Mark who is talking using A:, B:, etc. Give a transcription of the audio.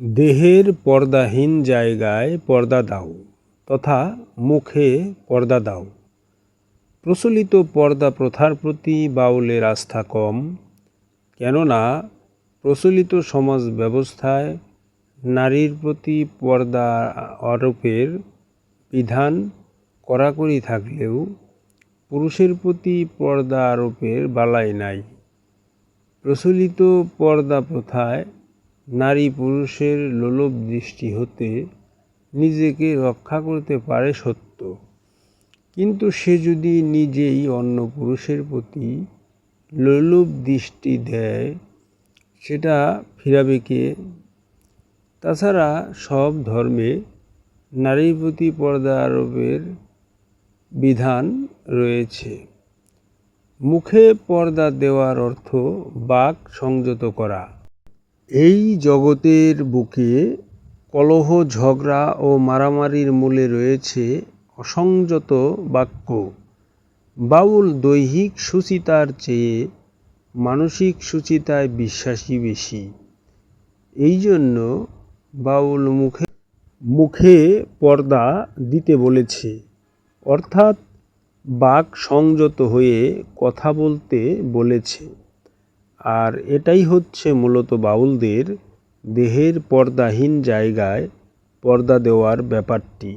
A: দেহের পর্দাহীন জায়গায় পর্দা দাও, তথা মুখে পর্দা দাও। প্রচলিত পর্দা প্রথার প্রতি বাউলের আস্থা কম, কেননা প্রচলিত সমাজ ব্যবস্থায় নারীর প্রতি পর্দা আরোপের বিধান কড়াকড়ি থাকলেও পুরুষের প্রতি পর্দা আরোপের বালাই নাই। প্রচলিত পর্দা প্রথায় নারী পুরুষের লোলভ দৃষ্টি হতে নিজেকে রক্ষা করতে পারে সত্য। কিন্তু সে যদি নিজেই অন্য পুরুষের প্রতি লোলুপ দৃষ্টি দেয়, সেটা ফিরাবে কে? তাছাড়া সব ধর্মে নারীর প্রতি পর্দা আরোপের বিধান রয়েছে। মুখে পর্দা দেওয়ার অর্থ বাক সংযত করা। এই জগতের বুকে কলহ, ঝগড়া ও মারামারির মূলে রয়েছে অসংযত বাক্য। বাউল দৈহিক সুচিতার চেয়ে মানসিক সুচিতায় বিশ্বাসী বেশি। এই জন্য বাউল মুখে মুখে পর্দা দিতে বলেছে। অর্থাৎ বাক সংযত হয়ে কথা বলতে বলেছে। আর এটাই হচ্ছে মূলত বাউলদের দেহের পর্দাহীন জায়গায় পর্দা দেওয়ার ব্যাপারটি।